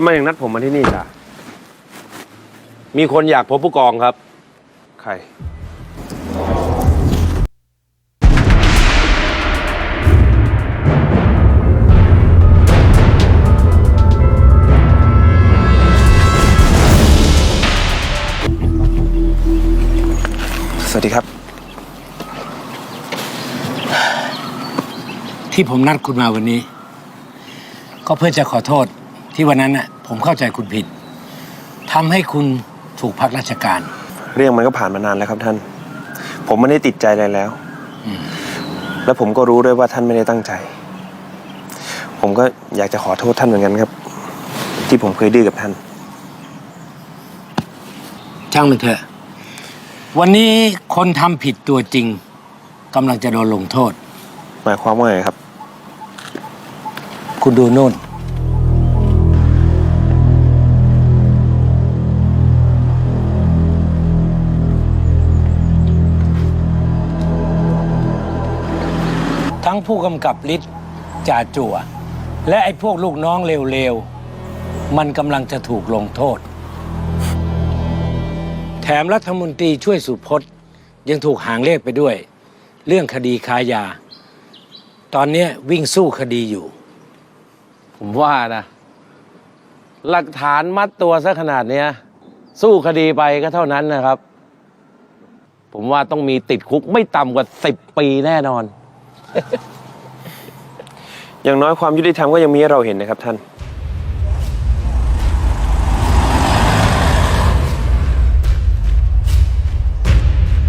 ทำไมถึงนัดผมมาที่นี่จ้ะมีคนอยากพบผู้กองครับ ใคร สวัสดีครับ ที่ผมนัดคุณมาวันนี้ ก็เพื่อจะขอโทษ ที่วันนั้นน่ะผมเข้าใจคุณผิดทำให้คุณถูกพักราชการ เรื่องมันก็ผ่านมานานแล้วครับท่าน ผมไม่ได้ติดใจอะไรแล้วแล้วผมก็รู้ด้วยว่าท่านไม่ได้ตั้งใจ ผมก็อยากจะขอโทษท่านเหมือนกันครับ ที่ผมเคยดื้อกับท่าน ช่างมันเถอะ วันนี้คนทำผิดตัวจริงกำลังจะโดนลงโทษ หมายความว่าไงครับ คุณดูนู่น ทั้งผู้กำกับฤทธิ์จ่าจั่ว และไอ้พวกลูกน้องเลวๆ มันกำลังจะถูกลงโทษ แถมรัฐมนตรีช่วยสุพจน์ยังถูกหางเลขไปด้วย เรื่องคดีค้ายา ตอนนี้วิ่งสู้คดีอยู่ ผมว่านะ หลักฐานมัดตัวซะขนาดเนี้ย สู้คดีไปก็เท่านั้นนะครับ ผมว่าต้องมีติดคุกไม่ต่ำกว่าสิบปีแน่นอน อย่างน้อยความยุติธรรมก็ยังมีให้เราเห็นนะครับท่าน